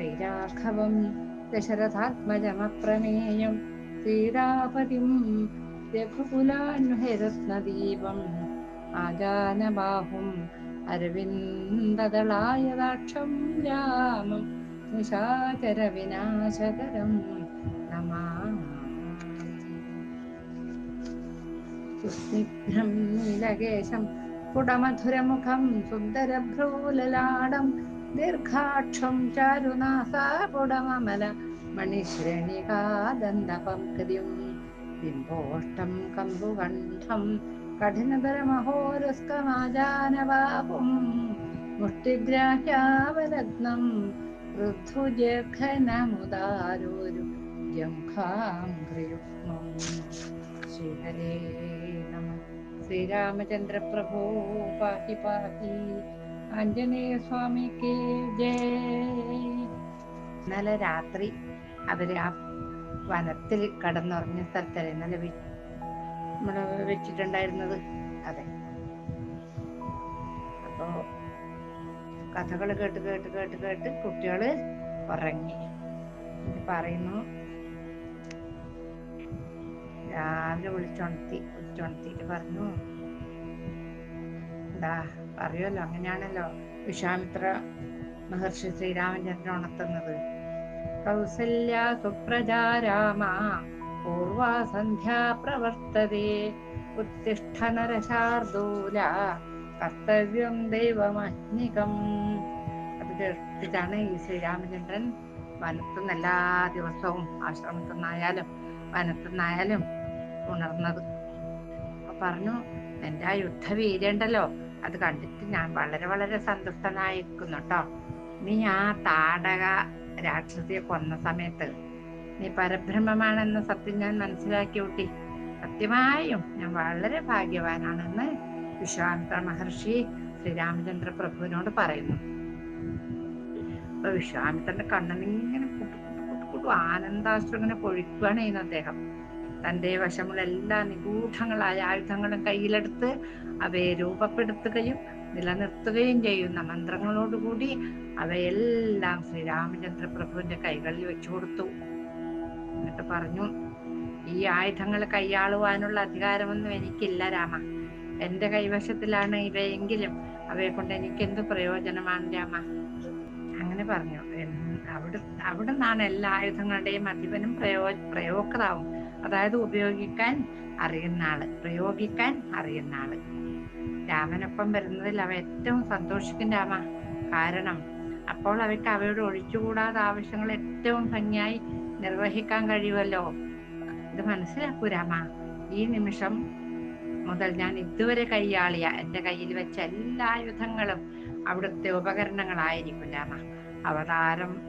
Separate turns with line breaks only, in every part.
ശ്രീരാഘവം ദശരഥാത്മജമപ്രമേയം സീതാപതിം രഘുകുലാന്വഹരത്നദീപം ആജാനബാഹും അരവിന്ദദളായതാക്ഷം രാമം നിശാചരവിനാശകരം नमामि സുസ്നിഗ്ധം നീലകേശം കുടമധുരമുഖം സുന്ദരഭ്രൂലലാടം ദീർഘാക്ഷം ചാരുനാസാകുടമല മണിശ്രേണികാദന്തപംക്രിയും ബിംബോഷ്ടം കമ്പുകണ്ഠം കഠിനതരമഹോരസ്കമാജാനവാപും മുഷ്ടിഗ്രാഹ്യാവലഗ്നം ഋതുജഘനമുദാരോരു ജംഘാംഘ്രിയുഗ്മം ശ്രീഹരേ നമ. ശ്രീരാമചന്ദ്രപ്രഭോ പാഹി പാഹി. സ്വാമിക്ക് ഇന്നലെ രാത്രി അവർ ആ വനത്തിൽ കടന്നുറങ്ങിയ സ്ഥലത്തല്ലേ ഇന്നലെ നമ്മൾ വെച്ചിട്ടുണ്ടായിരുന്നത്? അതെ. അപ്പോ കഥകൾ കേട്ട് കേട്ട് കേട്ട് കേട്ട് കുട്ടികൾ ഉറങ്ങി. പറയുന്നു രാവിലെ വിളിച്ചുണർത്തി വിളിച്ചുണർത്തിട്ട് പറഞ്ഞു. എന്താ പറയുമല്ലോ അങ്ങനെയാണല്ലോ. വിശ്വാമിത്ര മഹർഷി ശ്രീരാമചന്ദ്രൻ ഉണർത്തുന്നത്. കൗസല്യ സുപ്രജാ രാമ പൂർവാ സന്ധ്യാ നരശാർദൂല കർത്തവ്യം ദൈവമഹ്നികം. അത് കേട്ടിട്ടാണ് ഈ ശ്രീരാമചന്ദ്രൻ വനത്തുനിന്ന് എല്ലാ ദിവസവും ആശ്രമത്തിൽ നിന്നായാലും വനത്തിൽ നിന്നായാലും ഉണർന്നത്. പറഞ്ഞു എന്റെ ആ യുദ്ധവീര്യണ്ടല്ലോ. അത് കണ്ടിട്ട് ഞാൻ വളരെ വളരെ സന്തുഷ്ടനായിരിക്കുന്നു കേട്ടോ നീ ആ താടക രാക്ഷസിയെ കൊന്ന സമയത്ത് നീ പരബ്രഹ്മമാണെന്ന സത്യം ഞാൻ മനസ്സിലാക്കി കൂട്ടി സത്യമായും ഞാൻ വളരെ ഭാഗ്യവാനാണെന്ന് വിശ്വാമിത്ര മഹർഷി ശ്രീരാമചന്ദ്ര പ്രഭുവിനോട് പറയുന്നു. അപ്പൊ വിശ്വാമിത്രന്റെ കണ്ണനിങ്ങനെ കുട്ടു കുട്ടു കുട്ടു പൊഴിക്കുകയാണ് ചെയ്യുന്നത് അദ്ദേഹം. തന്റെ വശമുള്ള എല്ലാ നിഗൂഢങ്ങളായ ആയുധങ്ങളും കയ്യിലെടുത്ത് അവയെ രൂപപ്പെടുത്തുകയും നിലനിർത്തുകയും ചെയ്യുന്ന മന്ത്രങ്ങളോടുകൂടി അവയെല്ലാം ശ്രീരാമചന്ദ്ര പ്രഭുവിന്റെ കൈകളിൽ വെച്ചു കൊടുത്തു. എന്നിട്ട് പറഞ്ഞു ഈ ആയുധങ്ങൾ കൈയാളുവാനുള്ള അധികാരമൊന്നും എനിക്കില്ല രാമ. എന്റെ കൈവശത്തിലാണ് ഇവയെങ്കിലും. അവയെ കൊണ്ട് എനിക്ക് എന്ത് പ്രയോജനമാണ് രാമ? അങ്ങനെ പറഞ്ഞു. അവിടെ അവിടെ നിന്നാണ് എല്ലാ ആയുധങ്ങളുടെയും അധിപനും പ്രയോ പ്രയോക്താവും. അതായത് ഉപയോഗിക്കാൻ അറിയുന്ന ആൾ പ്രയോഗിക്കാൻ അറിയുന്ന ആൾ. രാമനൊപ്പം വരുന്നതിൽ അവ ഏറ്റവും സന്തോഷിക്കും രാമ. കാരണം അപ്പോൾ അവയ്ക്ക് അവയുടെ ഒഴിച്ചുകൂടാത്ത ആവശ്യങ്ങൾ ഏറ്റവും ഭംഗിയായി നിർവഹിക്കാൻ കഴിയുമല്ലോ. ഇത് മനസ്സിലാക്കൂ രാമ. ഈ നിമിഷം മുതൽ ഞാൻ ഇതുവരെ കൈയാളിയ എന്റെ കയ്യിൽ വെച്ച എല്ലാ ആയുധങ്ങളും അവിടുത്തെ ഉപകരണങ്ങളായിരിക്കും രാമ. അവതാരം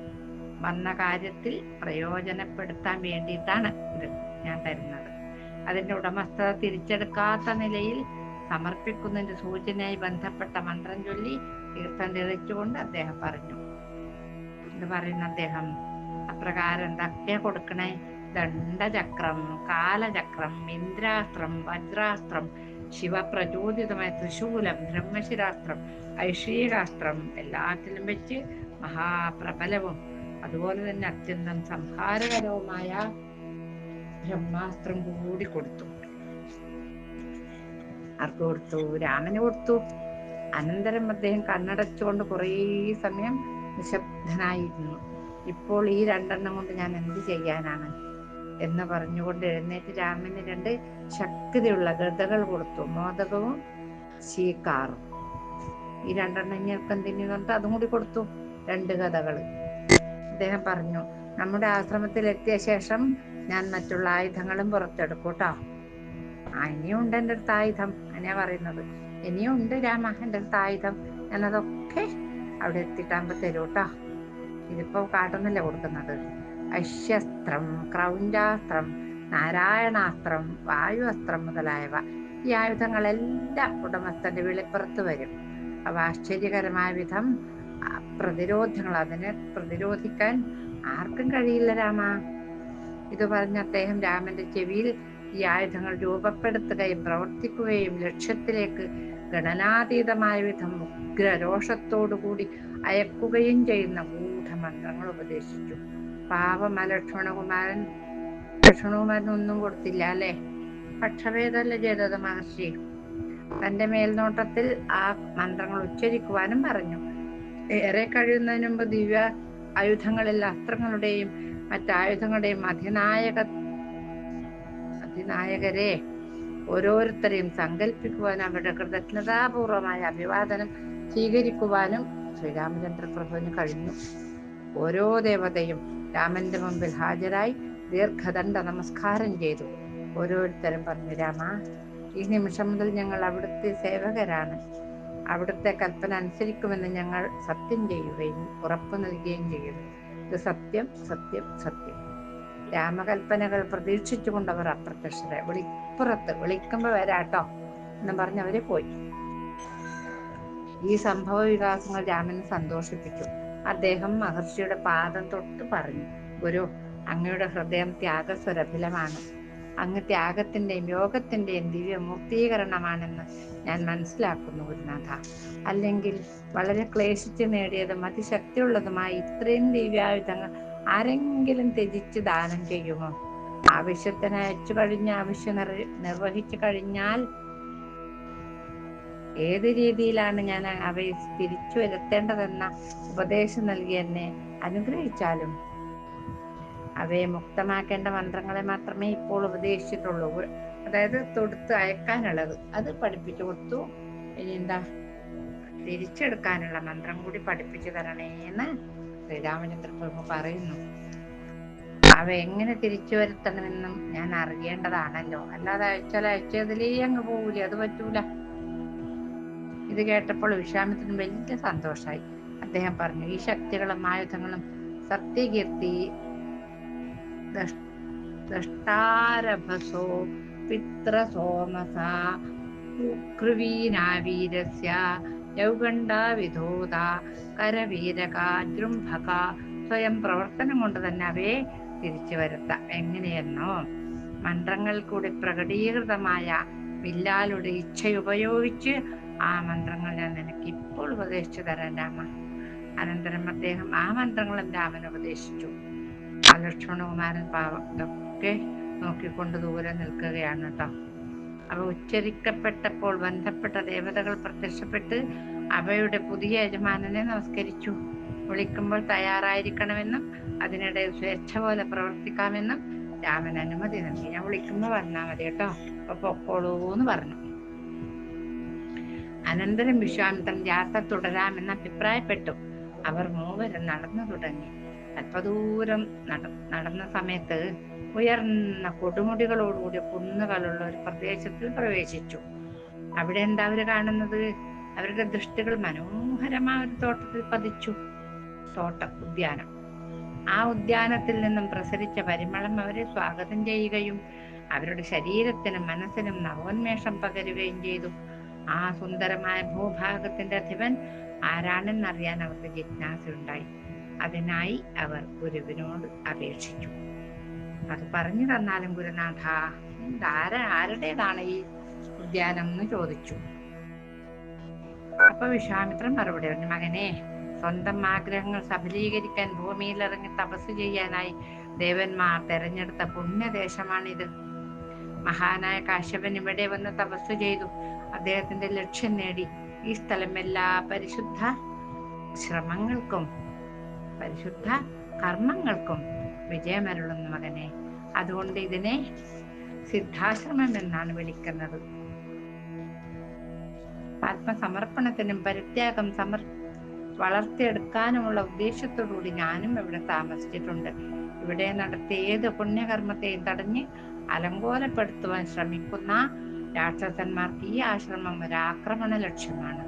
വന്ന കാര്യത്തിൽ പ്രയോജനപ്പെടുത്താൻ വേണ്ടിയിട്ടാണ് ഇത്. ഞാൻ തരുന്നത്. അതിന്റെ ഉടമസ്ഥത തിരിച്ചെടുക്കാത്ത നിലയിൽ സമർപ്പിക്കുന്നതിന്റെ സൂചനയായി ബന്ധപ്പെട്ട മന്ത്രം ചൊല്ലി തീർത്ഥം തെളിച്ചുകൊണ്ട് അദ്ദേഹം പറഞ്ഞു. എന്ന് പറയുന്ന അദ്ദേഹം അപ്രകാരം എന്തൊക്കെ കൊടുക്കണേ? ദണ്ഡചക്രം കാലചക്രം ഇന്ദ്രാസ്ത്രം വജ്രാസ്ത്രം ശിവപ്രചോദിതമായ ത്രിശൂലം ബ്രഹ്മശിരാസ്ത്രം ഐഷീകാസ്ത്രം എല്ലാത്തിലും വെച്ച് മഹാപ്രബലവും അതുപോലെ തന്നെ അത്യന്തം സംഹാരകരവുമായ ബ്രഹ്മാസ്ത്രം കൂടി കൊടുത്തു. ആർക്ക് കൊടുത്തു? രാമന് കൊടുത്തു. അനന്തരം അദ്ദേഹം കണ്ണടച്ചുകൊണ്ട് കുറേ സമയം നിശബ്ദനായിരുന്നു. ഇപ്പോൾ ഈ രണ്ടെണ്ണം കൊണ്ട് ഞാൻ എന്ത് ചെയ്യാനാണ്? എന്ന് പറഞ്ഞുകൊണ്ട് എഴുന്നേറ്റ് രാമന് രണ്ട് ശക്തിയുള്ള ഗതകൾ കൊടുത്തു. മോദകവും ശീക്കാറും ഈ രണ്ടെണ്ണം ഇങ്ങൾക്ക് എന്തിനു പറഞ്ഞിട്ട് അതും കൂടി കൊടുത്തു. രണ്ട് കഥകൾ അദ്ദേഹം പറഞ്ഞു നമ്മുടെ ആശ്രമത്തിൽ എത്തിയ ശേഷം ഞാൻ മറ്റുള്ള ആയുധങ്ങളും പുറത്തെടുക്കും കേട്ടോ ആ ഇനിയും ഉണ്ട് എന്റെ അടുത്ത് ആയുധം അങ്ങനെയാ പറയുന്നത്. ഇനിയും ഉണ്ട് രാമ എന്റെ അടുത്ത് ആയുധം ഞാനതൊക്കെ അവിടെ എത്തിയിട്ടാകുമ്പോ തരൂ കേട്ടോ ഇതിപ്പോ കാട്ടുന്നില്ല കൊടുക്കുന്നത്? അശ്യസ്ത്രം ക്രൗഞ്ചാസ്ത്രം നാരായണാസ്ത്രം വായുവസ്ത്രം മുതലായവ. ഈ ആയുധങ്ങളെല്ലാം ഉടമസ്ഥന്റെ വെളിപ്പുറത്ത് വരും. അവ ആശ്ചര്യകരമായ വിധം പ്രതിരോധങ്ങൾ അതിനെ പ്രതിരോധിക്കാൻ ആർക്കും കഴിയില്ല രാമ. ഇത് പറഞ്ഞ അദ്ദേഹം രാമന്റെ ചെവിയിൽ ഈ ആയുധങ്ങൾ രൂപപ്പെടുത്തുകയും പ്രവർത്തിക്കുകയും ലക്ഷ്യത്തിലേക്ക് ഗണനാതീതമായ വിധം ഉഗ്ര രോഷത്തോടുകൂടി അയക്കുകയും ചെയ്യുന്ന മൂഢമന്ത്രങ്ങൾ ഉപദേശിച്ചു. പാവമ ലക്ഷ്മണകുമാരൻ ലക്ഷ്മണകുമാരൻ ഒന്നും കൊടുത്തില്ല അല്ലെ? പക്ഷഭേദമല്ല ചെയ്തത് മഹർഷി. തന്റെ മേൽനോട്ടത്തിൽ ആ മന്ത്രങ്ങൾ ഉച്ചരിക്കുവാനും പറഞ്ഞു. ഏറെ കഴിയുന്നതിന് മുമ്പ് ദിവ്യ ആയുധങ്ങളിൽ അസ്ത്രങ്ങളുടെയും മറ്റായുധങ്ങളുടെയും അധിനായക അധിനായകരെ ഓരോരുത്തരെയും സങ്കല്പിക്കുവാനും അവരുടെ കൃതജ്ഞതാപൂർവമായ അഭിവാദനം സ്വീകരിക്കുവാനും ശ്രീരാമചന്ദ്ര പ്രഭുവിന് കഴിഞ്ഞു. ഓരോ ദേവതയും രാമന്റെ മുമ്പിൽ ഹാജരായി ദീർഘദണ്ഡ നമസ്കാരം ചെയ്തു. ഓരോരുത്തരും പറഞ്ഞു രാമ ഈ നിമിഷം മുതൽ ഞങ്ങൾ അവിടുത്തെ സേവകരാണ്. അവിടുത്തെ കൽപ്പന അനുസരിക്കുമെന്ന് ഞങ്ങൾ സത്യം ചെയ്യുകയും ഉറപ്പു നൽകുകയും ചെയ്യുന്നു. ഇത് സത്യം സത്യം സത്യം. രാമകൽപ്പനകൾ പ്രതീക്ഷിച്ചുകൊണ്ട് അവർ അപ്രത്യക്ഷരെ വിളിപ്പുറത്ത് വിളിക്കുമ്പോ വരാട്ടോ എന്ന് പറഞ്ഞ് അവർ പോയി. ഈ സംഭവ വികാസങ്ങൾ രാമനെ സന്തോഷിപ്പിച്ചു. അദ്ദേഹം മഹർഷിയുടെ പാദം തൊട്ട് പറഞ്ഞു. ഗുരു അങ്ങയുടെ ഹൃദയം ത്യാഗസ്വരഭിലമാണ്. അങ്ങ് ത്യാഗത്തിന്റെയും യോഗത്തിന്റെയും ദിവ്യമൂർത്തീകരണമാണെന്ന് ഞാൻ മനസ്സിലാക്കുന്നു ഗുരുനാഥ. അല്ലെങ്കിൽ വളരെ ക്ലേശിച്ച് നേടിയതും അതിശക്തിയുള്ളതുമായ ഇത്രയും ദിവ്യായുധങ്ങൾ ആരെങ്കിലും ത്യജിച്ച് ദാനം ചെയ്യുമോ? ആവശ്യത്തിന് അയച്ചു കഴിഞ്ഞ ആവശ്യം നിർ നിർവഹിച്ചു കഴിഞ്ഞാൽ ഏത് രീതിയിലാണ് ഞാൻ അവയെ തിരിച്ചു വരുത്തേണ്ടതെന്ന ഉപദേശം നൽകി എന്നെ അനുഗ്രഹിച്ചാലും അവയെ മുക്തമാക്കേണ്ട മന്ത്രങ്ങളെ മാത്രമേ ഇപ്പോൾ ഉപദേശിച്ചിട്ടുള്ളൂ. അതായത് തൊടുത്ത് അയക്കാനുള്ളത്. അത് പഠിപ്പിച്ചു കൊടുത്തു. ഇനി എന്താ? തിരിച്ചെടുക്കാനുള്ള മന്ത്രം കൂടി പഠിപ്പിച്ചു തരണേന്ന് ശ്രീരാമചന്ദ്ര പ്രഭു പറയുന്നു. അവ എങ്ങനെ തിരിച്ചു വരുത്തണമെന്നും ഞാൻ അറിയേണ്ടതാണല്ലോ. അല്ലാതെ അയച്ചാൽ അയച്ചതിലേ അങ്ങ് പോകൂല. അത് പറ്റൂല. ഇത് കേട്ടപ്പോൾ വിശ്വാമിത്രന് വലിയ സന്തോഷായി. അദ്ദേഹം പറഞ്ഞു ഈ ശക്തികളും ആയുധങ്ങളും സത്യകീർത്തി ദഷ്ടാരഭസോ പിത്രസോമസ. കൃവീനാവീരസ്യ യൗഗണ്ഡ വിധോത കരവീരക ജൃംഭക. സ്വയം പ്രവർത്തനം കൊണ്ട് തന്നെ അവയെ തിരിച്ചു വരുത്താം. എങ്ങനെയെന്നോ? മന്ത്രങ്ങൾ കൂടി പ്രകടീകൃതമായ വില്ലാലുടെ ഇച്ഛയുപയോഗിച്ച് ആ മന്ത്രങ്ങൾ ഞാൻ നിനക്ക് ഇപ്പോൾ ഉപദേശിച്ചു തരാം രാമ. അനന്തരം അദ്ദേഹം ആ മന്ത്രങ്ങളും രാമൻ ഉപദേശിച്ചു. ആ ലക്ഷ്മണകുമാരൻ നോക്കിക്കൊണ്ട് ദൂരെ നിൽക്കുകയാണ് കേട്ടോ. അവ ഉച്ചരിക്കപ്പെട്ടപ്പോൾ ബന്ധപ്പെട്ട ദേവതകൾ പ്രത്യക്ഷപ്പെട്ട് അവയുടെ പുതിയ യജമാനനെ നമസ്കരിച്ചു. വിളിക്കുമ്പോൾ തയ്യാറായിരിക്കണമെന്നും അതിനിടെ സ്വേച്ഛ പോലെ പ്രവർത്തിക്കാമെന്നും രാമൻ അനുമതി നൽകി. ഞാൻ വിളിക്കുമ്പോൾ വന്നാൽ മതി കേട്ടോ. അപ്പൊ പൊക്കോളൂ എന്ന് പറഞ്ഞു. അനന്തരം വിശ്വാമിത്രൻ യാത്ര തുടരാമെന്ന് അഭിപ്രായപ്പെട്ടു. അവർ മൂവരും നടന്നു തുടങ്ങി. അല്പദൂരം നട നടന്ന സമയത്ത് ഉയർന്ന കൊടുമുടികളോടുകൂടി കുന്നുകളുള്ള ഒരു പ്രദേശത്തിൽ പ്രവേശിച്ചു. അവിടെ എന്താ അവർ കാണുന്നത്? അവരുടെ ദൃഷ്ടികൾ മനോഹരമായ ഒരു തോട്ടത്തിൽ പതിച്ചു. തോട്ട ഉദ്യാനം. ആ ഉദ്യാനത്തിൽ നിന്നും പ്രസരിച്ച പരിമളം അവരെ സ്വാഗതം ചെയ്യുകയും അവരുടെ ശരീരത്തിനും മനസ്സിനും നവോന്മേഷം പകരുകയും ചെയ്തു. ആ സുന്ദരമായ ഭൂഭാഗത്തിന്റെ അധിപൻ ആരാണെന്നറിയാൻ അവർക്ക് ജിജ്ഞാസ ഉണ്ടായി അതിനായി അവർ ഗുരുവിനോട് അപേക്ഷിച്ചു. അത് പറഞ്ഞു തന്നാലും ഗുരുനാഥ ആര ആരുടേതാണ് ഈ ഉദ്യാനം എന്ന് ചോദിച്ചു. അപ്പൊ വിശ്വാമിത്രൻ മറുപടി പറഞ്ഞു മകനെ സ്വന്തം ആഗ്രഹങ്ങൾ സഫലീകരിക്കാൻ ഭൂമിയിൽ ഇറങ്ങി തപസ് ചെയ്യാനായി ദേവന്മാർ തെരഞ്ഞെടുത്ത പുണ്യദേശമാണിത്. മഹാനായ കാശ്യപൻ ഇവിടെ വന്ന് തപസ് ചെയ്തു. അദ്ദേഹത്തിന്റെ ലക്ഷ്യം നേടി. ഈ സ്ഥലം എല്ലാ പരിശുദ്ധ ശ്രമങ്ങൾക്കും പരിശുദ്ധ കർമ്മങ്ങൾക്കും വിജയമരുളുന്ന മകനെ. അതുകൊണ്ട് ഇതിനെ സിദ്ധാശ്രമം എന്നാണ് വിളിക്കുന്നത്. ആത്മസമർപ്പണത്തിനും പരിത്യാഗം സമർ വളർത്തിയെടുക്കാനുമുള്ള ഉദ്ദേശത്തോടുകൂടി ഞാനും ഇവിടെ താമസിച്ചിട്ടുണ്ട്. ഇവിടെ നടത്തിയ ഏത് പുണ്യകർമ്മത്തെയും തടഞ്ഞ് അലങ്കോലപ്പെടുത്തുവാൻ ശ്രമിക്കുന്ന രാക്ഷസന്മാർക്ക് ഈ ആശ്രമം ഒരു ആക്രമണ ലക്ഷ്യമാണ്.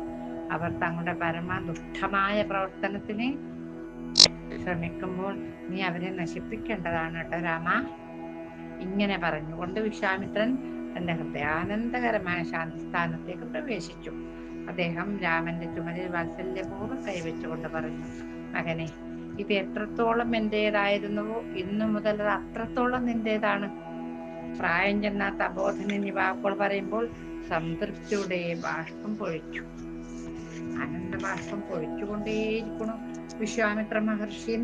അവർ തങ്ങളുടെ പരമ ദുഷ്ടമായ പ്രവർത്തനത്തിന് ശ്രമിക്കുമ്പോൾ നീ അവരെ നശിപ്പിക്കേണ്ടതാണ് കേട്ടോ രാമ. ഇങ്ങനെ പറഞ്ഞുകൊണ്ട് വിശ്വാമിത്രൻ തന്റെ ഹൃദയാനന്ദകരമായ ശാന്തിസ്ഥാനത്തേക്ക് പ്രവേശിച്ചു. അദ്ദേഹം രാമന്റെ ചുമലിൽ വാത്സല്യപൂർവം കൈവച്ചുകൊണ്ട് പറഞ്ഞു മകനെ ഇത് എത്രത്തോളം എന്റേതായിരുന്നുവോ ഇന്നു മുതൽ അത് അത്രത്തോളം നിന്റേതാണ്. പ്രായം ചെന്നാത്ത അബോധന വാക്കുകൾ പറയുമ്പോൾ സംതൃപ്തിയുടെ ബാഷ്പം പൊഴിച്ചു. ആനന്ദ ബാഷ്പം പൊഴിച്ചുകൊണ്ടേയിരിക്കണം വിശ്വാമിത്ര മഹർഷി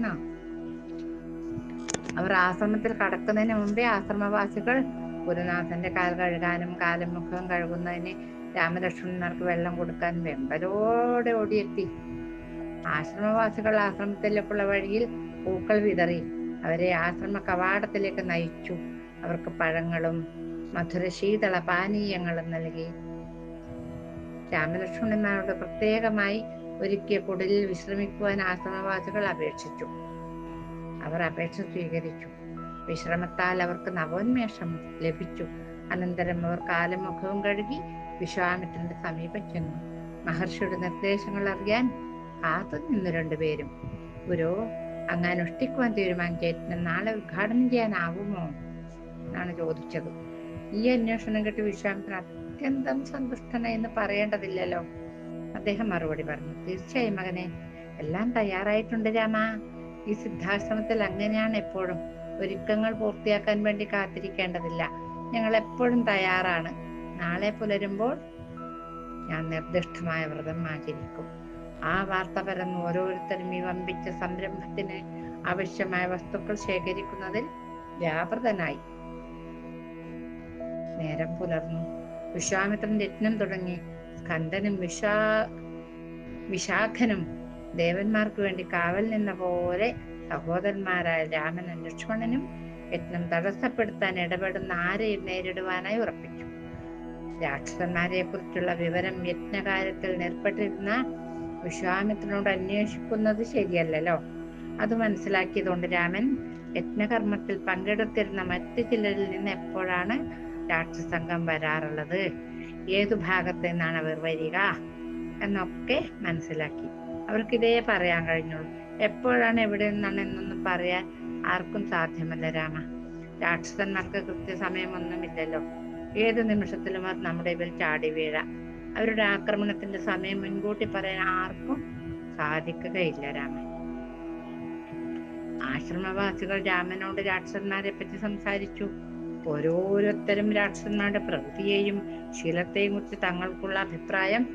അവർ ആശ്രമത്തിൽ കടക്കുന്നതിന് മുമ്പേ ആശ്രമവാസികൾ ഗുരുനാഥന്റെ കാൽ കഴുകാനും കാലും മുഖവും കഴുകുന്നതിന് രാമലക്ഷ്മണന്മാർക്ക് വെള്ളം കൊടുക്കാൻ വെമ്പലോടെ ഓടിയെത്തി. ആശ്രമവാസികൾ ആശ്രമത്തിലേക്കുള്ള വഴിയിൽ പൂക്കൾ വിതറി. അവരെ ആശ്രമ കവാടത്തിലേക്ക് നയിച്ചു. അവർക്ക് പഴങ്ങളും മധുര ശീതള പാനീയങ്ങളും നൽകി. രാമലക്ഷ്മണന്മാരോട് പ്രത്യേകമായി ഒരുക്കിയ കുടലിൽ വിശ്രമിക്കുവാൻ ആശ്രമവാസികൾ അപേക്ഷിച്ചു. അവർ അപേക്ഷ സ്വീകരിച്ചു. വിശ്രമത്താൽ അവർക്ക് നവോന്മേഷം ലഭിച്ചു. അനന്തരം അവർ കാലും മുഖവും കഴുകി വിശ്വാമിത്രന്റെ സമീപം ചെന്നു. മഹർഷിയുടെ നിർദ്ദേശങ്ങൾ അറിയാൻ കാത്തു നിന്നു രണ്ടുപേരും. ഗുരു അങ്ങ് അനുഷ്ഠിക്കുവാൻ തീരുമാനിച്ച നാളെ ഉദ്ഘാടനം ചെയ്യാനാവുമോ എന്നാണ് ചോദിച്ചത്. ഈ അന്വേഷണം കേട്ട് വിശ്വാമിത്രൻ അത്യന്തം സന്തുഷ്ടനായി എന്ന് പറയേണ്ടതില്ലല്ലോ. അദ്ദേഹം മറുപടി പറഞ്ഞു തീർച്ചയായും മകനെ എല്ലാം തയ്യാറായിട്ടുണ്ട് രാമ. ഈ സിദ്ധാശ്രമത്തിൽ അങ്ങനെയാണ് എപ്പോഴും. ഒരുക്കങ്ങൾ പൂർത്തിയാക്കാൻ വേണ്ടി കാത്തിരിക്കേണ്ടതില്ല. ഞങ്ങൾ എപ്പോഴും തയ്യാറാണ്. നാളെ പുലരുമ്പോൾ ഞാൻ നിർദ്ദിഷ്ടമായ വ്രതം ആചരിക്കും. ആ വാർത്ത പരന്ന് ഓരോരുത്തരും ഈ വമ്പിച്ച സംരംഭത്തിന് ആവശ്യമായ വസ്തുക്കൾ ശേഖരിക്കുന്നതിൽ വ്യാപൃതനായി. നേരം പുലർന്നു. വിശ്വാമിത്രൻ യജ്ഞം തുടങ്ങി. സ്കന്ദനും വിശാ വിശാഖനും ദേവന്മാർക്ക് വേണ്ടി കാവൽ നിന്ന പോലെ സഹോദരന്മാരായ രാമനും ലക്ഷ്മണനും യജ്ഞം തടസ്സപ്പെടുത്താൻ ഇടപെടുന്ന ആരെയും നേരിടുവാനായി ഉറപ്പിച്ചു. രാക്ഷസന്മാരെ കുറിച്ചുള്ള വിവരം യജ്ഞകാര്യത്തിൽ ഏർപ്പെട്ടിരുന്ന വിശ്വാമിത്രനോട് അന്വേഷിക്കുന്നത് ശരിയല്ലല്ലോ. അത് മനസ്സിലാക്കിയതുകൊണ്ട് രാമൻ യജ്ഞകർമ്മത്തിൽ പങ്കെടുത്തിരുന്ന മറ്റു ചിലരിൽ നിന്ന് എപ്പോഴാണ് രാക്ഷസംഘം വരാറുള്ളത്? ഏതു ഭാഗത്ത് നിന്നാണ് അവർ വരിക എന്നൊക്കെ മനസ്സിലാക്കി. അവർക്ക് ഇതേ പറയാൻ കഴിഞ്ഞുള്ളൂ. എപ്പോഴാണ് എവിടെ നിന്നാണ് എന്നൊന്നും പറയാൻ ആർക്കും സാധ്യമല്ല രാമ. രാക്ഷസന്മാർക്ക് കൃത്യസമയമൊന്നുമില്ലല്ലോ. ഏത് നിമിഷത്തിലും അവർ നമ്മുടെ ഇവർ ചാടി വീഴാം. അവരുടെ ആക്രമണത്തിന്റെ സമയം മുൻകൂട്ടി പറയാൻ ആർക്കും സാധിക്കുകയില്ല രാമൻ ആശ്രമവാസികൾ രാമനോട് രാക്ഷസന്മാരെ പറ്റി സംസാരിച്ചു. ഓരോരുത്തരും രാക്ഷസന്മാരുടെ പ്രകൃതിയെയും ശീലത്തെയും കുറിച്ച് തങ്ങൾക്കുള്ള അഭിപ്രായം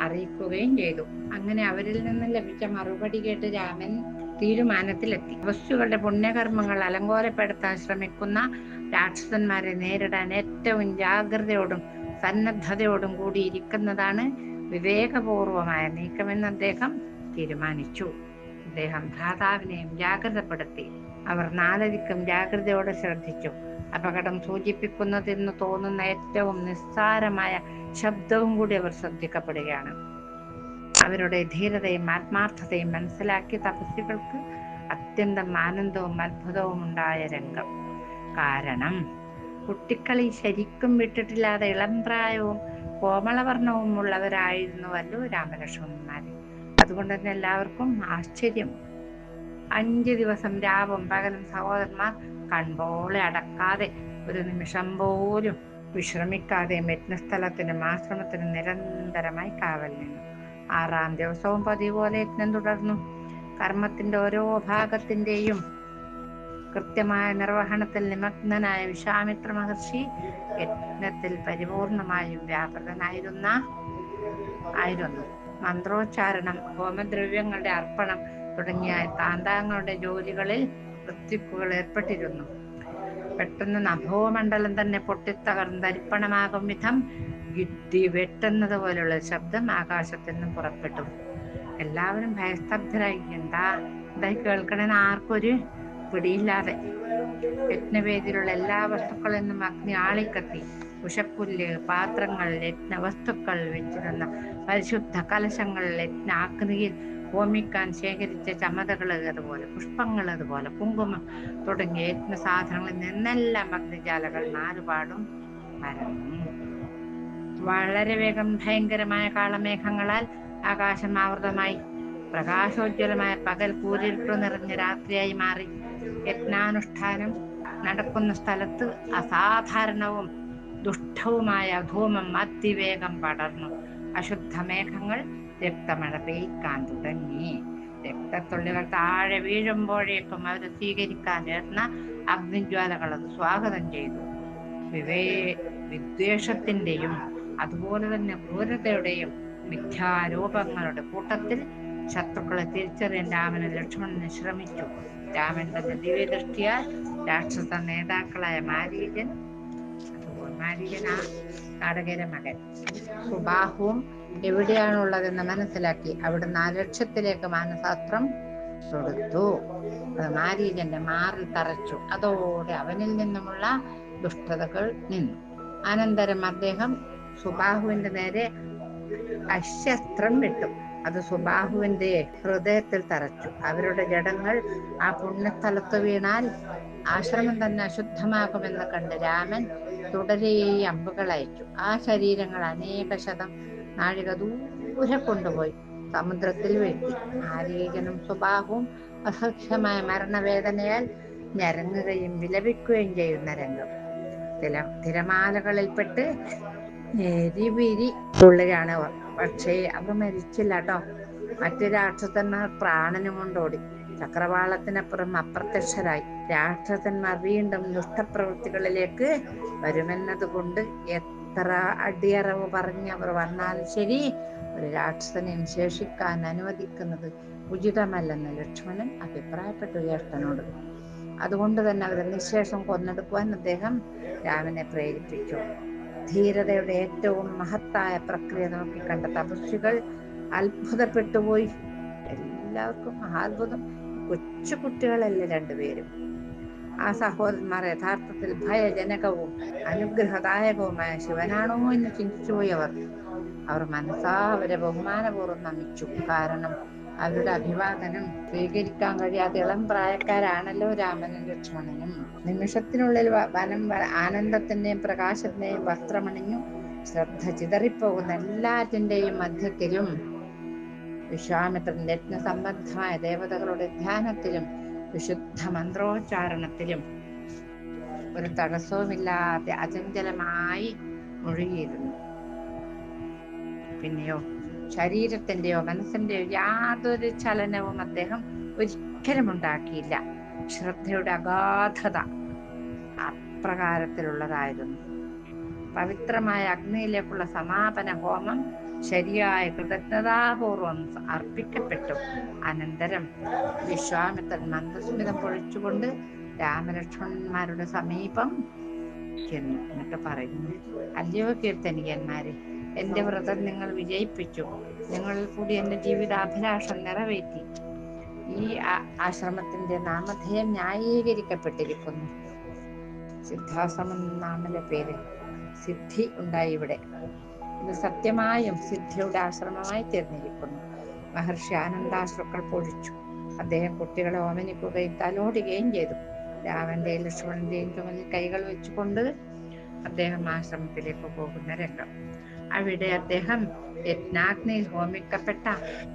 അറിയിക്കുകയും ചെയ്തു. അങ്ങനെ അവരിൽ നിന്ന് ലഭിച്ച മറുപടി കേട്ട് രാമൻ തീരുമാനത്തിലെത്തി. വസ്തുക്കളുടെ പുണ്യകർമ്മങ്ങൾ അലങ്കോലപ്പെടുത്താൻ ശ്രമിക്കുന്ന രാക്ഷസന്മാരെ നേരിടാൻ ഏറ്റവും ജാഗ്രതയോടും സന്നദ്ധതയോടും കൂടി ഇരിക്കുന്നതാണ് വിവേകപൂർവമായ നീക്കമെന്ന് അദ്ദേഹം തീരുമാനിച്ചു. അദ്ദേഹം ഭ്രാതാവിനെയും ജാഗ്രതപ്പെടുത്തി. അവർ നാലരിക്കും ജാഗ്രതയോടെ ശ്രദ്ധിച്ചു. അപകടം സൂചിപ്പിക്കുന്നതെന്ന് തോന്നുന്ന ഏറ്റവും നിസ്സാരമായ ശബ്ദവും കൂടി അവർ ശ്രദ്ധിക്കപ്പെടുകയാണ്. അവരുടെ ധീരതയും ആത്മാർത്ഥതയും മനസ്സിലാക്കി തപസ്സികൾക്ക് അത്യന്തം ആനന്ദവും അത്ഭുതവും ഉണ്ടായ രംഗം. കാരണം കുട്ടിക്കളി ശരിക്കും വിട്ടിട്ടില്ലാതെ ഇളം പ്രായവും കോമളവർണവും ഉള്ളവരായിരുന്നുവല്ലോ രാമലക്ഷ്മണന്മാര് അതുകൊണ്ട് തന്നെ എല്ലാവർക്കും ആശ്ചര്യം. അഞ്ച് ദിവസം രാവും പകലും സഹോദരന്മാർ കൺപോളെ അടക്കാതെ ഒരു നിമിഷം പോലും വിശ്രമിക്കാതെ യജ്ഞസ്ഥലത്തിനും ആശ്രമത്തിനും നിരന്തരമായി കാവൽ നിന്നു. ആറാം ദിവസവും പോലെ യജ്ഞം തുടർന്നു. കർമ്മത്തിന്റെ ഓരോ ഭാഗത്തിന്റെയും കൃത്യമായ നിർവഹണത്തിൽ നിമഗ്നനായ വിശ്വാമിത്ര മഹർഷി യജ്ഞത്തിൽ പരിപൂർണമായും വ്യാപൃതനായിരുന്ന ആയിരുന്നു. മന്ത്രോച്ചാരണം ഹോമദ്രവ്യങ്ങളുടെ അർപ്പണം തുടങ്ങിയ താന്താങ്ങളുടെ ജോലികളിൽ ഋത്വിക്കുകൾ ഏർപ്പെട്ടിരുന്നു പെട്ടെന്ന് നഭോമണ്ഡലം തന്നെ പൊട്ടിത്തകർന്ന് തരിപ്പണമാകും വിധം ഗിഡ്ഡി വെട്ടുന്നത് പോലുള്ള ശബ്ദം ആകാശത്തിൽ നിന്നും പുറപ്പെട്ടു. എല്ലാവരും ഭയസ്തബ്ധരായി. എന്താ? എന്താ കേൾക്കണമെന്ന് ആർക്കൊരു പിടിയില്ലാതെ. യജ്ഞവേദിയിലുള്ള എല്ലാ വസ്തുക്കളിൽ നിന്നും അഗ്നി ആളിക്കത്തി. ഉഷപ്പുല്ല് പാത്രങ്ങൾ യജ്ഞ വസ്തുക്കൾ വെച്ചിരുന്ന പരിശുദ്ധ കലശങ്ങൾ യജ്ഞ ഹോമിക്കാൻ ശേഖരിച്ച ചമതകൾ അതുപോലെ പുഷ്പങ്ങൾ അതുപോലെ കുങ്കുമം തുടങ്ങിയ യജ്ഞ സാധനങ്ങളിൽ നിന്നെല്ലാം അഗ്നിജാലകൾ നാലുപാടും പരന്നു. വളരെ വേഗം ഭയങ്കരമായ കാളമേഘങ്ങളാൽ ആകാശം ആവൃതമായി. പ്രകാശോജ്വലമായ പകൽ കൂരിട്ടു നിറഞ്ഞ രാത്രിയായി മാറി. യജ്ഞാനുഷ്ഠാനം നടക്കുന്ന സ്ഥലത്ത് അസാധാരണവും ദുഷ്ടവുമായ ധൂമം അതിവേഗം പടർന്നു. അശുദ്ധ മേഘങ്ങൾ രക്തമഴ പെയ്ക്കാൻ തുടങ്ങി. രക്തത്തുള്ളികൾ താഴെ വീഴുമ്പോഴേക്കും അവർ സ്വീകരിക്കാൻ ചേർന്ന അഗ്നിജ്വാലകൾ അത് സ്വാഗതം ചെയ്തു. വിവേ വിദ്വേഷത്തിന്റെയും അതുപോലെ തന്നെ ക്രൂരതയുടെയും മിഥ്യാരൂപങ്ങളുടെ കൂട്ടത്തിൽ ശത്രുക്കളെ തിരിച്ചറിയാൻ രാമന് ലക്ഷ്മണന് ശ്രമിച്ചു. രാമൻ തന്റെ ദിവ്യദൃഷ്ടിയാൽ രാക്ഷസ നേതാക്കളായ മാരീചൻ അതുപോലെ മാരീചൻ ആ നാടകര മകൻ സുബാഹുവും എവിടെയാണുള്ളതെന്ന് മനസ്സിലാക്കി അവിടുന്ന് ആ ലക്ഷ്യത്തിലേക്ക് മാനസാസ്ത്രം തൊടുത്തു അത് മാരീചന്റെ മാറിൽ തറച്ചു. അതോടെ അവനിൽ നിന്നുമുള്ള ദുഷ്ടതകൾ നിന്നു. അനന്തരം അദ്ദേഹം സുബാഹുവിന്റെ നേരെ അശസ്ത്രം വിട്ടു. അത് സുബാഹുവിന്റെ ഹൃദയത്തിൽ തറച്ചു. അവരുടെ ജഡങ്ങൾ ആ പുണ്യസ്ഥലത്ത് വീണാൽ ആശ്രമം തന്നെ അശുദ്ധമാകുമെന്ന് കണ്ട് രാമൻ തുടരെ അമ്പുകൾ അയച്ചു ആ ശരീരങ്ങൾ അനേക ശതം നാഴിക ദൂരെ കൊണ്ടുപോയി സമുദ്രത്തിൽ വീഴ്ത്തി ആരോഗ്യനും സ്വഭാവവും അസഹ്യമായ മരണവേദനയാൽ ഞരങ്ങുകയും വിലപിക്കുകയും ചെയ്യുന്ന രംഗം. തില തിരമാലകളിൽപ്പെട്ട് എരിവിരി അവർ. പക്ഷേ അവർ മരിച്ചില്ല കേട്ടോ മറ്റു രാക്ഷസന്മാർ പ്രാണനും കൊണ്ടോടി. ചക്രവാളത്തിനപ്പുറം അപ്രത്യക്ഷരായി. രാക്ഷസന്മാർ വീണ്ടും ദുഷ്ടപ്രവൃത്തികളിലേക്ക് വരുമെന്നതുകൊണ്ട് എത്ര അടിയറവ് പറഞ്ഞ് അവർ വന്നാൽ ശരി. ഒരു രാക്ഷസനെ ശേഷിക്കാൻ അനുവദിക്കുന്നത് ഉചിതമല്ലെന്ന് ലക്ഷ്മണൻ അഭിപ്രായപ്പെട്ടു ജ്യേഷ്ഠനോട്. അതുകൊണ്ട് തന്നെ അവരെ നിശേഷം കൊന്നെടുക്കുവാൻ അദ്ദേഹം രാമനെ പ്രേരിപ്പിച്ചു. ധീരതയുടെ ഏറ്റവും മഹത്തായ പ്രക്രിയ നോക്കിക്കണ്ട തപസ്വികൾ അത്ഭുതപ്പെട്ടുപോയി എല്ലാവർക്കും മഹാത്ഭുതം കൊച്ചു കുട്ടികളല്ലേ രണ്ടുപേരും. ആ സഹോദരന്മാർ യഥാർത്ഥത്തിൽ ഭയജനകവും അനുഗ്രഹദായകവുമായ ശിവനാണോ എന്ന് ചിന്തിച്ചുപോയി അവർ അവർ മനസ്സാ അവരെ ബഹുമാനപൂർവം നമിച്ചു. കാരണം അവരുടെ അഭിവാദനം സ്വീകരിക്കാൻ കഴിയാത്ത ഇളം പ്രായക്കാരാണല്ലോ രാമനും ലക്ഷ്മണനും. നിമിഷത്തിനുള്ളിൽ വനം ആനന്ദത്തിന്റെയും പ്രകാശത്തിന്റെയും വസ്ത്രമണിഞ്ഞു ശ്രദ്ധ ചിതറിപ്പോകുന്ന എല്ലാറ്റിന്റെയും മധ്യത്തിലും വിശ്വാമിത്രൻ രത്നസംബന്ധമായ ദേവതകളുടെ ധ്യാനത്തിലും വിശുദ്ധ മന്ത്രോച്ചാരണത്തിലും ഒരു തടസ്സവുമില്ലാതെ അചഞ്ചലമായി മുഴുകിയിരുന്നു പിന്നെയോ ശരീരത്തിന്റെയോ മനസ്സിന്റെയോ യാതൊരു ചലനവും അദ്ദേഹം ഒരിക്കലും ഉണ്ടാക്കിയില്ല ശ്രദ്ധയുടെ അഗാധത അപ്രകാരത്തിലുള്ളതായിരുന്നു. പവിത്രമായ അഗ്നിയിലേക്കുള്ള സമാപന ഹോമം ശരിയായ കൃതജ്ഞതാപൂർവം അർപ്പിക്കപ്പെട്ടു. അനന്തരം വിശ്വാമിത്രൻ മന്ദസ്മിതം പൊഴിച്ചുകൊണ്ട് രാമലക്ഷ്മണന്മാരുടെ സമീപം ചെന്നു. എന്നിട്ട് പറയുന്നു അല്ലയോ കീർത്തനികന്മാരെ എന്റെ വ്രതം നിങ്ങൾ വിജയിപ്പിച്ചു. നിങ്ങളിൽ കൂടി എന്റെ ജീവിതാഭിലാഷം നിറവേറ്റി. ഈ ആശ്രമത്തിന്റെ നാമധേയം ന്യായീകരിക്കപ്പെട്ടിരിക്കുന്നു. സിദ്ധാശ്രമം എന്നാണല്ലോ പേര് സിദ്ധി ഉണ്ടായി ഇവിടെ. ഇത് സത്യമായും സിദ്ധിയുടെ ആശ്രമമായി തീർന്നിരിക്കുന്നു. മഹർഷി ആനന്ദാശ്രുക്കൾ പൊഴിച്ചു. അദ്ദേഹം കുട്ടികളെ ഓമനിക്കുകയും തലോടുകയും ചെയ്തു. രാമന്റെയും ലക്ഷ്മണന്റെയും ചുമലിൽ കൈകൾ വെച്ചുകൊണ്ട് അദ്ദേഹം ആശ്രമത്തിലേക്ക് പോകുന്ന രംഗം. അവിടെ അദ്ദേഹം യജ്ഞാഗ്നിയിൽ ഹോമിക്കപ്പെട്ട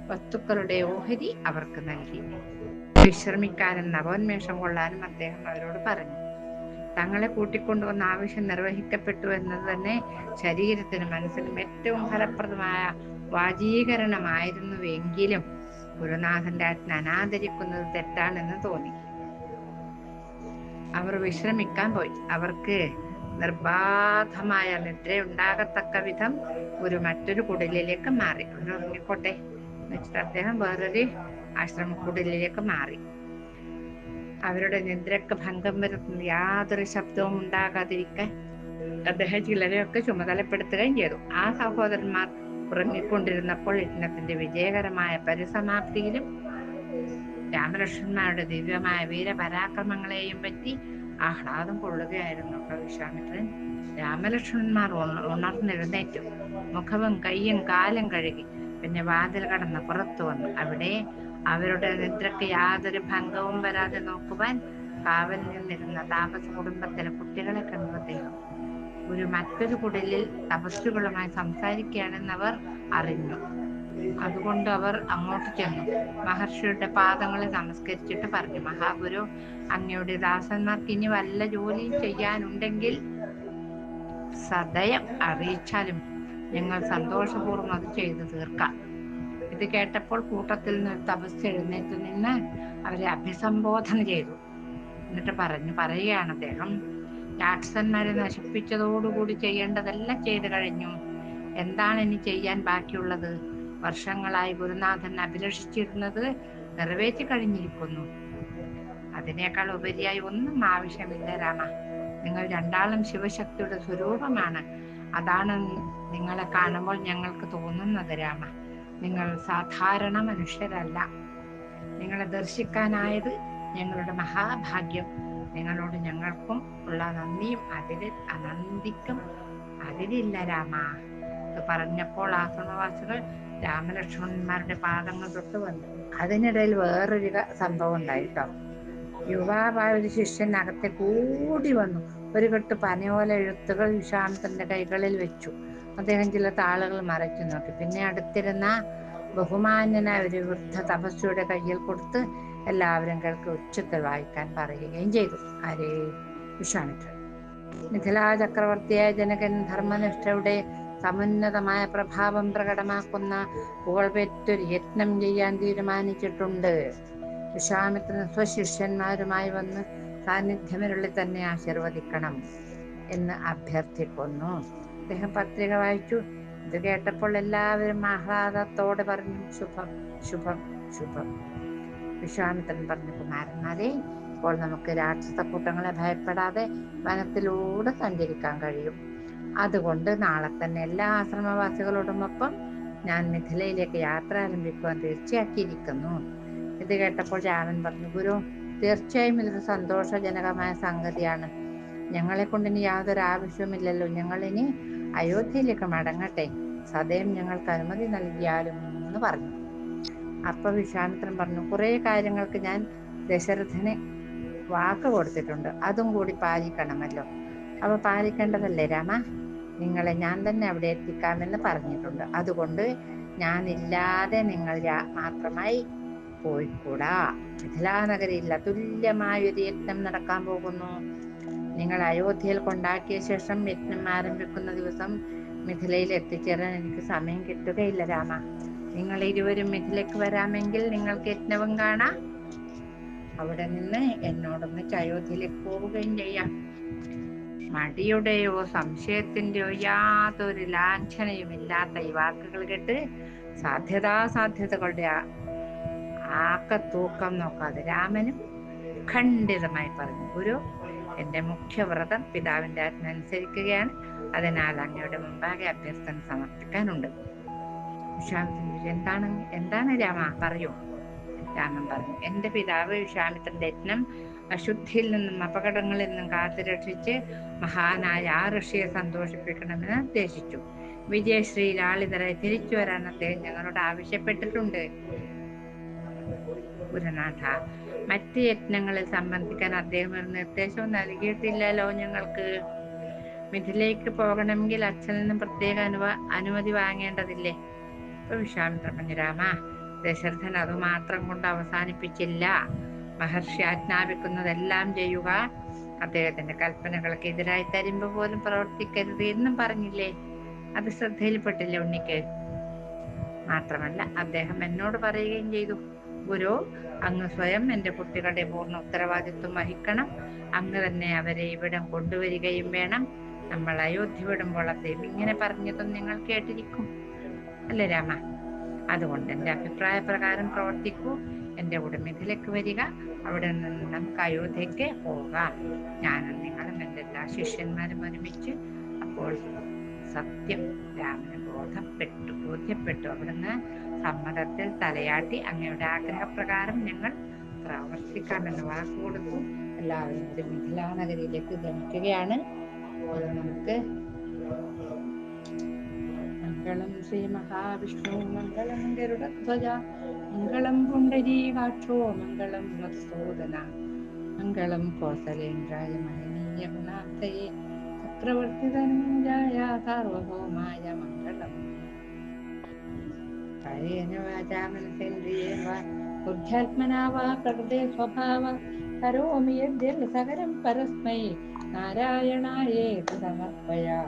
വസ്തുക്കളുടെ ഓഹരി അവർക്ക് നൽകി. വിശ്രമിക്കാനും നവോന്മേഷം കൊള്ളാനും അദ്ദേഹം അവരോട് പറഞ്ഞു. തങ്ങളെ കൂട്ടിക്കൊണ്ടുവന്ന ആവശ്യം നിർവഹിക്കപ്പെട്ടു എന്നത് തന്നെ ശരീരത്തിനും മനസ്സിനും ഏറ്റവും ഫലപ്രദമായ വാചീകരണമായിരുന്നുവെങ്കിലും ഗുരുനാഥന്റെ ആജ്ഞ അനാദരിക്കുന്നത് തെറ്റാണെന്ന് തോന്നി. അവർ വിശ്രമിക്കാൻ പോയി. അവർക്ക് നിർബാധമായ നിദ്ര ഉണ്ടാകത്തക്ക വിധം ഒരു മറ്റൊരു കുടിലിലേക്ക് മാറി. ഉറങ്ങിക്കോട്ടെ എന്നുവെച്ചിട്ട് അദ്ദേഹം വേറൊരു ആശ്രമ കുടിലിലേക്ക് മാറി. അവരുടെ നിദ്രക്ക് ഭംഗം വരുത്തുന്ന യാതൊരു ശബ്ദവും ഉണ്ടാകാതിരിക്കാൻ അദ്ദേഹം ചിലരെയൊക്കെ ചുമതലപ്പെടുത്തുകയും ചെയ്തു. ആ സഹോദരന്മാർ ഉറങ്ങിക്കൊണ്ടിരുന്നപ്പോൾ യജ്ഞത്തിന്റെ വിജയകരമായ പരിസമാപ്തിയിലും രാമലക്ഷ്മണന്മാരുടെ ദിവ്യമായ വീരപരാക്രമങ്ങളെയും പറ്റി ആഹ്ലാദം കൊള്ളുകയായിരുന്നു വിശ്വാമിത്രൻ രാമലക്ഷ്മണന്മാർ ഉണ- ഉണർന്നെഴുന്നേറ്റു. മുഖവും കൈയും കാലും കഴുകി പിന്നെ വാതിൽ കടന്ന് പുറത്തു വന്നു. അവിടെ അവരുടെ നിദ്രക്ക് യാതൊരു ഭംഗവും വരാതെ നോക്കുവാൻ കാവൽ നിന്നിരുന്ന താപസ കുടുംബത്തിലെ കുട്ടികളെ കണ്ടു ഒരു മറ്റൊരു കുടിലിൽ തപസ്സുകളുമായി സംസാരിക്കുകയാണെന്ന് അവർ അറിഞ്ഞു. അതുകൊണ്ട് അവർ അങ്ങോട്ട് ചെന്നു. മഹർഷിയുടെ പാദങ്ങളെ നമസ്കരിച്ചിട്ട് പറഞ്ഞു മഹാഗുരു അങ്ങയുടെ ദാസന്മാർക്ക് ഇനി വല്ല ജോലിയും ചെയ്യാനുണ്ടെങ്കിൽ സദയം അറിയിച്ചാലും ഞങ്ങൾ സന്തോഷപൂർവം അത് ചെയ്തു തീർക്കാം. ഇത് കേട്ടപ്പോൾ കൂട്ടത്തിൽ നിന്ന് തപസ് എഴുന്നേറ്റ് നിന്ന് അവരെ അഭിസംബോധന ചെയ്തു. എന്നിട്ട് പറഞ്ഞു പറയുകയാണ് അദ്ദേഹം രാക്ഷസന്മാരെ നശിപ്പിച്ചതോടുകൂടി ചെയ്യേണ്ടതെല്ലാം ചെയ്തു കഴിഞ്ഞു. എന്താണ് ഇനി ചെയ്യാൻ ബാക്കിയുള്ളത്? വർഷങ്ങളായി ഗുരുനാഥൻ അഭിലഷിച്ചിരുന്നത് നിറവേറ്റി കഴിഞ്ഞിരിക്കുന്നു. അതിനേക്കാൾ ഉപരിയായി ഒന്നും ആവശ്യമില്ല രാമ. നിങ്ങൾ രണ്ടാളും ശിവശക്തിയുടെ സ്വരൂപമാണ്. അതാണ് നിങ്ങളെ കാണുമ്പോൾ ഞങ്ങൾക്ക് തോന്നുന്നത് രാമ. നിങ്ങൾ സാധാരണ മനുഷ്യരല്ല. നിങ്ങളെ ദർശിക്കാനായത് ഞങ്ങളുടെ മഹാഭാഗ്യം. നിങ്ങളോട് ഞങ്ങൾക്കും ഉള്ള നന്ദിയും അതിൽ അനന്തിക്കും അതിലില്ല രാമ. ഇത് പറഞ്ഞപ്പോൾ ആശ്രമവാസികൾ രാമലക്ഷ്മണന്മാരുടെ പാദങ്ങൾ തൊട്ട് വന്നു. അതിനിടയിൽ വേറൊരു സംഭവം ഉണ്ടായിട്ടോ യുവാവായ ഒരു ശിഷ്യൻ അകത്തെ കൂടി വന്നു. ഒരു കെട്ട് പനയോല എഴുത്തുകൾ വിഷാന്തന്റെ കൈകളിൽ വെച്ചു. അദ്ദേഹം ചില താളുകൾ മറച്ചു നോക്കി. പിന്നെ അടുത്തിരുന്ന ബഹുമാന്യനായ ഒരു വൃദ്ധ തപസ്സുയുടെ കയ്യിൽ കൊടുത്ത് എല്ലാവരും കേൾക്ക് ഉച്ചത്തിൽ വായിക്കാൻ പറയുകയും ചെയ്തു. ആരേ? വിശ്വാമിത്രൻ മിഥിലാ ചക്രവർത്തിയായ ജനകൻ ധർമ്മനിഷ്ഠയുടെ സമുന്നതമായ പ്രഭാവം പ്രകടമാക്കുന്ന പുകൾപെറ്റൊരു യത്നം ചെയ്യാൻ തീരുമാനിച്ചിട്ടുണ്ട്. വിശ്വാമിത്രൻ സ്വശിഷ്യന്മാരുമായി വന്ന് സാന്നിധ്യമിരുള്ളിൽ തന്നെ ആശീർവദിക്കണം എന്ന് അഭ്യർത്ഥിക്കുന്നു. അദ്ദേഹം പത്രിക വായിച്ചു. ഇത് കേട്ടപ്പോൾ എല്ലാവരും ആഹ്ലാദത്തോടെ പറഞ്ഞു ശുഭം ശുഭം ശുഭം. വിശ്വാമിത്രൻ പറഞ്ഞു കുമാരന്മാരെ ഇപ്പോൾ നമുക്ക് രാക്ഷസ കൂട്ടങ്ങളെ ഭയപ്പെടാതെ വനത്തിലൂടെ സഞ്ചരിക്കാൻ കഴിയും. അതുകൊണ്ട് നാളെ തന്നെ എല്ലാ ആശ്രമവാസികളോടുമൊപ്പം ഞാൻ മിഥിലയിലേക്ക് യാത്ര ആരംഭിക്കുവാൻ തീർച്ചയാക്കിയിരിക്കുന്നു. ഇത് കേട്ടപ്പോൾ രാമൻ പറഞ്ഞു ഗുരു തീർച്ചയായും ഇതൊരു സന്തോഷജനകമായ സംഗതിയാണ്. ഞങ്ങളെ കൊണ്ട് ഇനി യാതൊരു ആവശ്യവുമില്ലല്ലോ. ഞങ്ങൾ ഇനി അയോധ്യയിലേക്ക് മടങ്ങട്ടെ. സദയം ഞങ്ങൾക്ക് അനുമതി നൽകിയാലും എന്ന് പറഞ്ഞു. അപ്പൊ വിശ്വാമിത്രൻ പറഞ്ഞു കുറെ കാര്യങ്ങൾക്ക് ഞാൻ ദശരഥന് വാക്ക് കൊടുത്തിട്ടുണ്ട്. അതും കൂടി പാലിക്കണമല്ലോ. അവ പാലിക്കേണ്ടതല്ലേ രാമ? നിങ്ങളെ ഞാൻ തന്നെ അവിടെ എത്തിക്കാമെന്ന് പറഞ്ഞിട്ടുണ്ട്. അതുകൊണ്ട് ഞാനില്ലാതെ നിങ്ങൾ മാത്രമായി പോയിക്കൂടാ. മിഥിലാനഗരിയില്ല തുല്യമായ ഒരു യജ്ഞം നടക്കാൻ പോകുന്നു. നിങ്ങൾ അയോധ്യയിൽ കൊണ്ടാക്കിയ ശേഷം യജ്ഞം ആരംഭിക്കുന്ന ദിവസം മിഥിലയിൽ എത്തിച്ചേരാൻ എനിക്ക് സമയം കിട്ടുകയില്ല രാമ. നിങ്ങൾ ഇരുവരും മിഥിലേക്ക് വരാമെങ്കിൽ നിങ്ങൾക്ക് യജ്ഞവും കാണാം. അവിടെ നിന്ന് എന്നോടൊന്ന് അയോധ്യയിലേക്ക് പോവുകയും ചെയ്യാം. മടിയുടെയോ സംശയത്തിന്റെയോ യാതൊരു ലാഞ്ചനയും ഇല്ലാത്ത ഈ വാക്കുകൾ കേട്ട് സാധ്യതാസാധ്യതകളുടെ ആക്കത്തൂക്കം നോക്കാതെ രാമനും ഖണ്ഡിതമായി പറഞ്ഞു ഗുരു എന്റെ മുഖ്യവ്രതം പിതാവിന്റെ ആജ്ഞ അനുസരിക്കുകയാണ് അതിനാൽ അങ്ങയുടെ മുമ്പാകെ അഭ്യർത്ഥന സമർപ്പിക്കാനുണ്ട്. വിശ്വാമിത്രൻ എന്താണ്? എന്താണ് രാമ? പറയൂ. രാമൻ പറഞ്ഞു എന്റെ പിതാവ് വിശ്വാമിത്രന്റെ യജ്ഞം അശുദ്ധിയിൽ നിന്നും അപകടങ്ങളിൽ നിന്നും കാത്തുരക്ഷിച്ച് മഹാനായ ആ ഋഷിയെ സന്തോഷിപ്പിക്കണമെന്ന് നിർദ്ദേശിച്ചു വിജയശ്രീ ലാളിതരായി തിരിച്ചു വരാൻ അദ്ദേഹം ഞങ്ങളോട് ആവശ്യപ്പെട്ടിട്ടുണ്ട്. ഗുരുനാഥ മറ്റ് യജ്ഞങ്ങളിൽ സംബന്ധിക്കാൻ അദ്ദേഹം ഒരു നിർദ്ദേശവും നൽകിയിട്ടില്ലല്ലോ ഞങ്ങൾക്ക്. മിഥിലേക്ക് പോകണമെങ്കിൽ അച്ഛനിൽ നിന്നും പ്രത്യേക അനുവ അനുമതി വാങ്ങേണ്ടതില്ലേ? ഇപ്പൊ വിശ്വാമിത്ര രാമ ദശരഥൻ അത് മാത്രം കൊണ്ട് അവസാനിപ്പിച്ചില്ല. മഹർഷി ആജ്ഞാപിക്കുന്നതെല്ലാം ചെയ്യുക. അദ്ദേഹത്തിന്റെ കൽപ്പനകൾക്ക് എതിരായി തരുമ്പോ പോലും പ്രവർത്തിക്കരുത് എന്നും പറഞ്ഞില്ലേ? അത് ശ്രദ്ധയിൽപ്പെട്ടില്ലേ ഉണ്ണിക്ക്? മാത്രമല്ല അദ്ദേഹം എന്നോട് പറയുകയും ചെയ്തു. ഗുരു അങ്ങ് സ്വയം എന്റെ കുട്ടികളുടെ പൂർണ ഉത്തരവാദിത്വം വഹിക്കണം. അങ്ങ് തന്നെ അവരെ ഇവിടം കൊണ്ടുവരികയും വേണം. നമ്മൾ അയോധ്യ വിടുമ്പോൾ അദ്ദേഹം ഇങ്ങനെ പറഞ്ഞതും നിങ്ങൾ കേട്ടിരിക്കും. അല്ലേ രാമ? അതുകൊണ്ട് എന്റെ അഭിപ്രായ പ്രകാരം പ്രവർത്തിക്കൂ. എന്റെ ഉടമകളിലേക്ക് വരിക. അവിടെ നിന്ന് നമുക്ക് അയോധ്യയ്ക്ക് പോകാം. ഞാനും നിങ്ങളും എന്റെ എല്ലാ ശിഷ്യന്മാരും ഒരുമിച്ച് അപ്പോൾ സത്യം രാമന് ബോധപ്പെട്ടു ബോധ്യപ്പെട്ടു. അവിടുന്ന് സമ്മതത്തിൽ തലയാട്ടി അങ്ങയുടെ ആഗ്രഹപ്രകാരം ഞങ്ങൾ പ്രവർത്തിക്കാമെന്ന് വാക്ക് കൊടുത്തു. എല്ലാവരും ഒരു മിഥിലാ നഗരിയിലേക്ക് ഗമിക്കുകയാണ് നമുക്ക് മംഗളം ശ്രീ മഹാവിഷ്ണു മംഗളം ഗരുഡധ്വജ മംഗളം പുണ്ടരീകാക്ഷോ മംഗളം മത്സോദന മംഗളം കോസലേന്ദ്രായ മഹനീയ ഗുണാർത്ഥയെ ചക്രവർത്തിതനൂജായ സാർവഭൗമായ മംഗളം കായേന വാചാ വാ വാ പരസ്മൈ നാരായണായേ സമർപ്പയാ